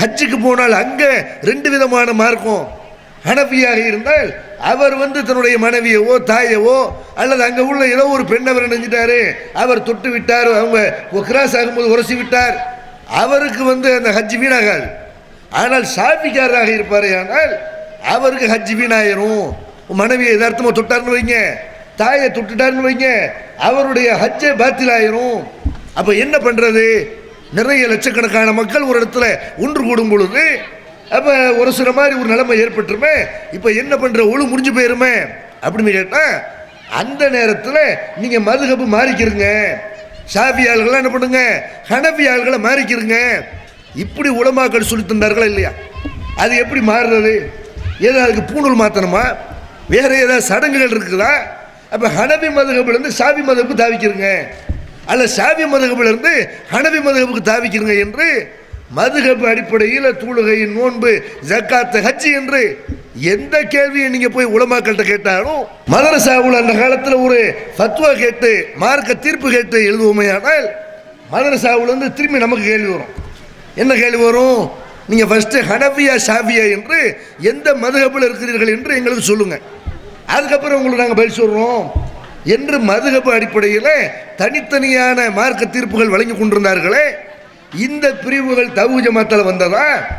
ஹஜ்ஜுக்கு போனால் அங்கே ரெண்டு விதமான மார்க்கம். ஹனபியாக இருந்தால் அவர் வந்து தன்னுடைய மனைவியவோ தாயவோ அல்லது அங்கே உள்ள ஏதோ ஒரு பெண் அவர் நினைஞ்சிட்டாரு அவர் தொட்டு விட்டார் அவங்க கிராஸ் ஆகும்போது உரசி விட்டார். அவருக்கு வந்து அந்த ஹஜ் வீணாகாது. ஆனால் ஷாஃபிக்காரராக இருப்பாரே ஆனால் அவருக்கு ஹஜ் வீணாயிரும். மனைவியை எதார்த்தமாக தொட்டார்னு வைங்க. தாயை தொட்டுட்டார்னு வைங்க. அவருடைய ஹஜ்ஜை பாத்தில் ஆயிரும் அப்போ என்ன பண்ணுறது நிறைய லட்சக்கணக்கான மக்கள் ஒரு இடத்துல ஒன்று கூடும் பொழுது அப்போ ஒரு சில மாதிரி ஒரு நிலைமை ஏற்பட்டுருமே இப்போ என்ன பண்ணுற ஒழு முடிஞ்சு போயிருமே அப்படின்னு கேட்டால் அந்த நேரத்தில் நீங்கள் மதுகப்பு மாறிக்கிறங்க ஷாஃபி ஆள்கள்லாம் என்ன பண்ணுங்க ஹனபி ஆள்களை மாறிக்கிறங்க இப்படி உலமாக்கள் சொல்லி தந்தார்களா இல்லையா? அது எப்படி மாறுறது? ஏதோ அதுக்கு பூணூல் மாற்றணுமா வேறு ஏதாவது சடங்குகள் இருக்குதா? அப்போ ஹனபி மதுகப்புலேருந்து சாபி மதுகப்பு தாவிக்கிறங்க அல்ல சாவி மதுகபிலிருந்து ஹனவி மதுகப்புக்கு தாவிக்கிறங்க என்று மதுகப்பு அடிப்படையில் தூளுகையின் நோன்பு ஜக்காத்து ஹஜ்ஜி என்று எந்த கேள்வியை நீங்கள் போய் உலமாக்கள்கிட்ட கேட்டாலும் மதரசாவில் அந்த காலத்தில் ஒரு ஃபத்வா கேட்டு மார்க்க தீர்ப்பு கேட்டு எழுதுவோமே ஆனால் திரும்பி நமக்கு கேள்வி வரும். என்ன கேள்வி வரும்? நீங்கள் ஃபஸ்ட்டு ஹனவியா ஷாஃபியா என்று எந்த மதுகப்பில் இருக்கிறீர்கள் என்று எங்களுக்கு சொல்லுங்கள் அதுக்கப்புறம் உங்களுக்கு நாங்கள் பதில் சொல்கிறோம் என்று மதுகப்பு அடிப்படையில் தனித்தனியான மார்க்க தீர்ப்புகள் வழங்கி கொண்டிருந்தார்களே இந்த பிரிவுகள் தவு ஜமாத்தில் வந்ததா?